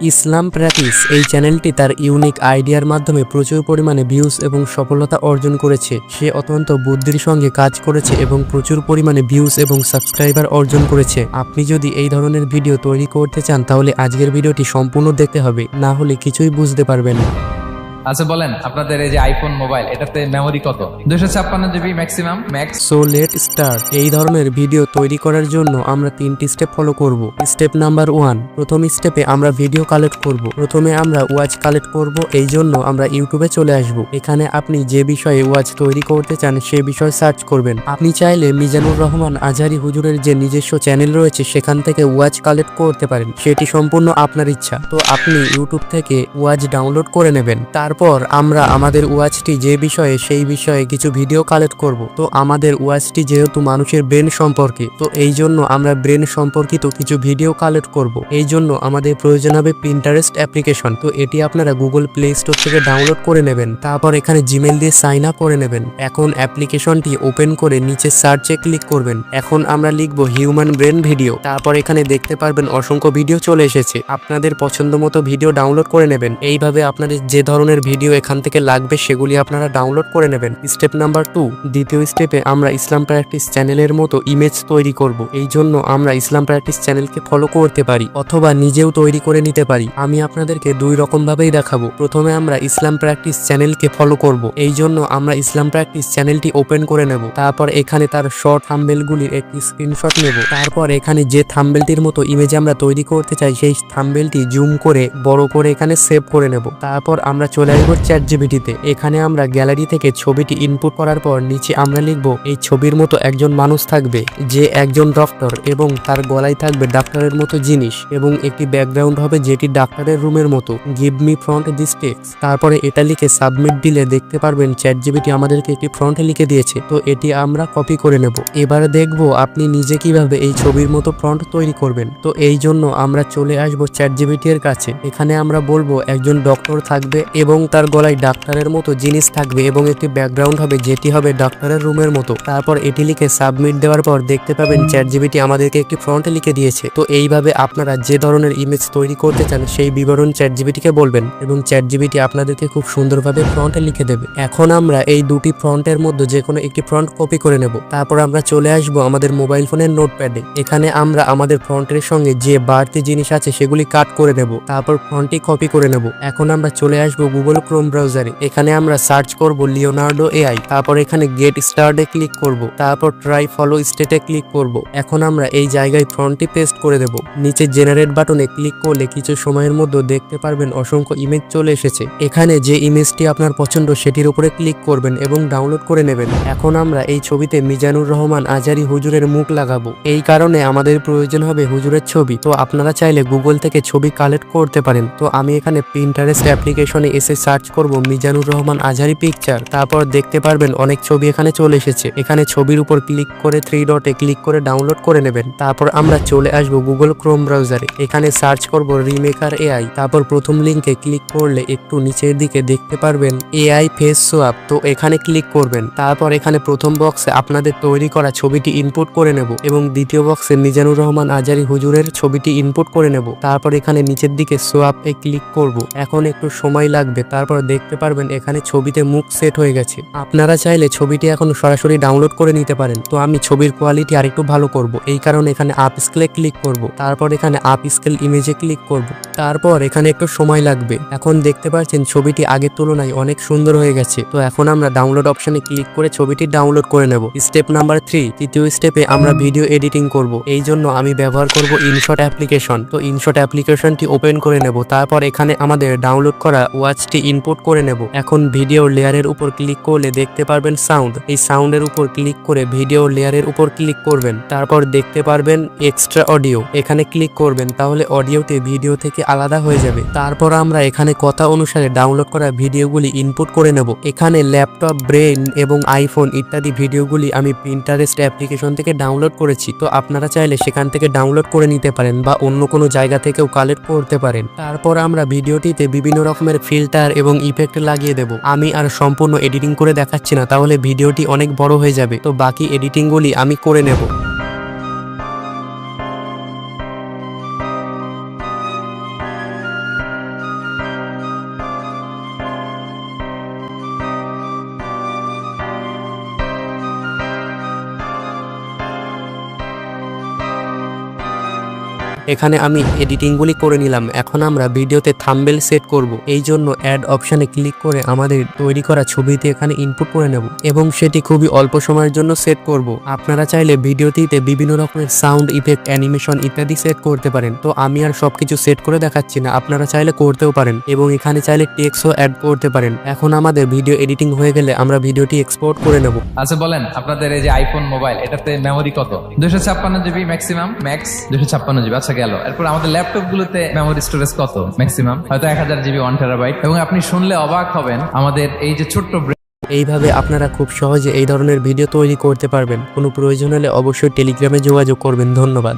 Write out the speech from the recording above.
ইসলাম practice এই চ্যানেলটি তার ইউনিক আইডিয়ার মাধ্যমে প্রচুর পরিমাণে ভিউজ এবং সফলতা অর্জন করেছে। সে অত্যন্ত বুদ্ধির সঙ্গে কাজ করেছে এবং প্রচুর পরিমাণে ভিউজ এবং সাবস্ক্রাইবার অর্জন করেছে। আপনি যদি এই ধরনের ভিডিও তৈরি করতে চান তাহলে আজকের ভিডিওটি সম্পূর্ণ দেখতে হবে, না হলে কিছুই বুঝতে পারবেন না। আচ্ছা বলেন, আপনাদের এই যে আইফোন মোবাইল এটাতে মেমোরি কত? দুশো ছাপ্পান্ন GB maximum max so let start এই ধরনের ভিডিও তৈরি করার জন্য আমরা তিনটি স্টেপ ফলো করব। স্টেপ নাম্বার ওয়ান প্রথম স্টেপে আমরা ভিডিও কালেক্ট করব। প্রথমে আমরা ওয়াচ কালেক্ট করব, এই জন্য আমরা ইউটিউবে চলে আসব। এখানে আপনি যে বিষয়ে ওয়াচ তৈরি করতে চান, সে বিষয় সার্চ করবেন। আপনি চাইলে মিজানুর রহমান আজহারি হুজুরের যে নিজস্ব চ্যানেল রয়েছে, সেখান থেকে ওয়াচ কালেক্ট করতে পারেন। সেটি সম্পূর্ণ আপনার ইচ্ছা। তো আপনি ইউটিউব থেকে ওয়াচ ডাউনলোড করে নেবেন। তারপর আমরা আমাদের ওয়াচটি যে বিষয়ে সেই বিষয়ে কিছু ভিডিও কালেক্ট করব। তো আমাদের ওয়াচটি যেহেতু মানুষের ব্রেন সম্পর্কে, তো এই জন্য আমরা ব্রেন সম্পর্কিত কিছু ভিডিও কালেক্ট করব। এই জন্য আমাদের প্রয়োজন হবে প্রিন্টারেস্ট অ্যাপ্লিকেশন। তো এটি আপনারা গুগল প্লে স্টোর থেকে ডাউনলোড করে নেবেন, তারপর এখানে জিমেল দিয়ে সাইন আপ করে নেবেন। এখন অ্যাপ্লিকেশনটি ওপেন করে নিচে সার্চে ক্লিক করবেন। এখন আমরা লিখব হিউম্যান ব্রেন ভিডিও তারপর এখানে দেখতে পারবেন অসংখ্য ভিডিও চলে এসেছে। আপনাদের পছন্দ মতো ভিডিও ডাউনলোড করে নেবেন। এইভাবে আপনাদের যে ধরনের ভিডিও এখান থেকে লাগবে, সেগুলি আপনারা ডাউনলোড করে নেবেন। স্টেপ নাম্বার টু, দ্বিতীয় স্টেপে আমরা ইসলাম প্র্যাকটিস চ্যানেলের মতো ইমেজ তৈরি করব। এই জন্য আমরা ইসলাম প্র্যাকটিস চ্যানেলকে ফলো করতে পারি, অথবা নিজেও তৈরি করে নিতে পারি। আমি আপনাদেরকে দুই রকম ভাবেই দেখাবো। প্রথমে আমরা ইসলাম প্র্যাকটিস চ্যানেলকে ফলো করব। এই জন্য আমরা ইসলাম প্র্যাকটিস চ্যানেলটি ওপেন করে নেব। তারপর এখানে তার শর্ট থাম্বেলগুলির একটি স্ক্রিনশট নেব। তারপর এখানে যে থাম্বেলটির মতো ইমেজ আমরা তৈরি করতে চাই, সেই থাম্বেলটি জুম করে, বড় করে এখানে সেভ করে নেব। তারপর আমরা চলে আসব চ্যাট জিবিটিতে এখানে আমরা গ্যালারি থেকে ছবিটি ইনপুট করার পর নিচে আমরা লিখব, এই ছবির মতো একজন মানুষ থাকবে, যে একজন ডক্টর এবং তার গলায় থাকবে ডাক্তারের মতো জিনিস এবং একটি ব্যাকগ্রাউন্ড হবে যেটি ডাক্তারের রুমের মতো। Give me front this text তারপরে এটা লিখে সাবমিট দিলে দেখতে পারবেন চ্যাট জিবিটি আমাদেরকে একটি ফ্রন্টে লিখে দিয়েছে। তো এটি আমরা কপি করে নেব। এবার দেখব আপনি নিজে কীভাবে এই ছবির মতো ফ্রন্ট তৈরি করবেন। তো এই জন্য আমরা চলে আসব চ্যাট জিবিটি এর কাছে। এখানে আমরা বলব, একজন ডক্টর থাকবে এবং তার গলায় ডাক্তারের মতো জিনিস থাকবে এবং একটি ব্যাকগ্রাউন্ড হবে যেটি হবে ডাক্তারের রুমের মতো। তারপর এটি লিখে সাবমিট দেওয়ার পর দেখতে পাবেন চ্যাট জিবিটি আমাদেরকে একটি ফ্রন্টে লিখে দিয়েছে। তো এইভাবে আপনারা যে ধরনের ইমেজ তৈরি করতে চান, সেই বিবরণ চ্যাট জিবিটিকে বলবেন এবং চ্যাট জিবিটি আপনাদেরকে খুব সুন্দরভাবে ফ্রন্টে লিখে দেবে। এখন আমরা এই দুটি ফ্রন্টের মধ্যে যে কোনো একটি ফ্রন্ট কপি করে নেব। তারপর আমরা চলে আসব আমাদের মোবাইল ফোনের নোটপ্যাডে। এখানে আমরা আমাদের ফ্রন্টের সঙ্গে যে বাড়তি জিনিস আছে সেগুলি কাট করে নেব। তারপর ফ্রন্টটি কপি করে নেব। এখন আমরা চলে আসব গুগল ক্রোম ব্রাউজারে এখানে আমরা সার্চ করব লিওনার্ডো এআই তারপর এখানে গেট স্টার্টে ক্লিক করব। তারপর ট্রাই ফলো স্টেটে ক্লিক করব। এখন আমরা এই জায়গায় ফ্রন্টটি পেস্ট করে দেব। নিচে জেনারেট বাটনে ক্লিক করলে কিছু সময়ের মধ্যে দেখতে পারবেন অসংখ্য ইমেজ চলে এসেছে। এখানে যে ইমেজটি আপনার পছন্দ সেটির উপরে ক্লিক করবেন এবং ডাউনলোড করে নেবেন। এখন আমরা এই ছবিতে মিজানুর রহমান আজারি হুজুরের মুখ লাগাবো। এই কারণে আমাদের প্রয়োজন হবে হুজুরের ছবি। তো আপনারা চাইলে গুগল থেকে ছবি কালেক্ট করতে পারেন। তো আমি এখানে প্রিন্টারেস্ট অ্যাপ্লিকেশনে এসে সার্চ করব মিজানুর রহমান আজারি পিকচার তারপর দেখতে পারবেন অনেক ছবি এখানে চলে এসেছে। এখানে ছবির উপর ক্লিক করে থ্রি ডটে ক্লিক করে ডাউনলোড করে নেবেন। তারপর আমরা চলে আসব গুগল ক্রোম ব্রাউজারে এখানে সার্চ করব রিমেকার এআই তারপর প্রথম লিঙ্কে ক্লিক করলে একটু নিচের দিকে দেখতে পারবেন এআই ফেস সোয়াপ তো এখানে ক্লিক করবেন। তারপর এখানে প্রথম বক্সে আপনাদের তৈরি করা ছবিটি ইনপুট করে নেব এবং দ্বিতীয় বক্সে মিজানুর রহমান আজারি হুজুরের ছবিটি ইনপুট করে নেব। তারপর এখানে নিচের দিকে সোয়াপ এ ক্লিক করব। এখন একটু সময় লাগবে তারপর দেখতে পারবেন এখানে ছবিতে মুখ সেট হয়ে গেছে। আপনারা চাইলে ছবিটি এখন সরাসরি ডাউনলোড করে নিতে পারেন। তো আমি ছবির কোয়ালিটি আরেকটু ভালো করব। এই কারণে এখানে আপ স্কেলে ক্লিক করব। তারপর এখানে আপ স্কেল ইমেজে ক্লিক করব। তারপর এখানে একটু সময় লাগবে। এখন দেখতে পাচ্ছেন ছবিটি আগের তুলনায় অনেক সুন্দর হয়ে গেছে। তো এখন আমরা ডাউনলোড অপশনে ক্লিক করে ছবিটি ডাউনলোড করে নেব। স্টেপ নাম্বার থ্রি তৃতীয় স্টেপে আমরা ভিডিও এডিটিং করব। এই জন্য আমি ব্যবহার করব ইনশট অ্যাপ্লিকেশন তো ইনশট অ্যাপ্লিকেশনটি ওপেন করে নেব। তারপর এখানে আমাদের ডাউনলোড করা ওয়াচটি ইনপুট করে নেব। এখন ভিডিও লেয়ারের উপর ক্লিক করলে দেখতে পারবেন সাউন্ড এই সাউন্ডের উপর ক্লিক করে ভিডিও লেয়ারের উপর ক্লিক করবেন। তারপর দেখতে পারবেন এক্সট্রা অডিও এখানে ক্লিক করবেন। তাহলে অডিওটি ভিডিও থেকে আলাদা হয়ে যাবে। তারপর আমরা এখানে কথা অনুসারে ডাউনলোড করা ভিডিওগুলি ইনপুট করে নেব। এখানে ল্যাপটপ ব্রেন এবং আইফোন ইত্যাদি ভিডিওগুলি আমি প্রিন্টারেস্ট অ্যাপ্লিকেশন থেকে ডাউনলোড করেছি। তো আপনারা চাইলে সেখান থেকে ডাউনলোড করে নিতে পারেন বা অন্য কোনো জায়গা থেকেও কালেক্ট করতে পারেন। তারপর আমরা ভিডিওটিতে বিভিন্ন রকমের ফিল্টার এবং ইফেক্ট লাগিয়ে দেব। আমি আর সম্পূর্ণ এডিটিং করে দেখাচ্ছি না, তাহলে ভিডিওটি অনেক বড় হয়ে যাবে। তো বাকি এডিটিংগুলি আমি করে নেব। এখানে আমি এডিটিংগুলি করে নিলাম। এখন আমরা ভিডিওতে থাম্বেল সেট করব। এই জন্য অ্যাড অপশানে ক্লিক করে আমাদের তৈরি করা ছবিতে এখানে ইনপুট করে নেব এবং সেটি খুবই অল্প সময়ের জন্য সেট করব। আপনারা চাইলে ভিডিওটিতে বিভিন্ন রকমের সাউন্ড ইফেক্ট অ্যানিমেশন ইত্যাদি সেট করতে পারেন। তো আমি আর সবকিছু সেট করে দেখাচ্ছি না, আপনারা চাইলে করতেও পারেন এবং এখানে চাইলে টেক্সও অ্যাড করতে পারেন। এখন আমাদের ভিডিও এডিটিং হয়ে গেলে আমরা ভিডিওটি এক্সপোর্ট করে নেব। আচ্ছা বলেন, আপনাদের এই যে আইফোন মোবাইল এটাতে মেমোরি কত? দুশো ছাপ্পান্ন জিবি ম্যাক্সিমাম ম্যাক্স দুশো ছাপ্পান্ন জিবি আচ্ছা গেল। এরপর আমাদের ল্যাপটপ গুলোতে মেমোরি স্টোরেজ কত ম্যাক্সিমাম হয়তো এক হাজার জিবি ওয়ান টেরাবাইট এবং আপনি শুনলে অবাক হবেন, আমাদের এই যে ছোট্ট এইভাবে আপনারা খুব সহজে এই ধরনের ভিডিও তৈরি করতে পারবেন। কোনো প্রয়োজন হলে অবশ্যই টেলিগ্রামে যোগাযোগ করবেন। ধন্যবাদ।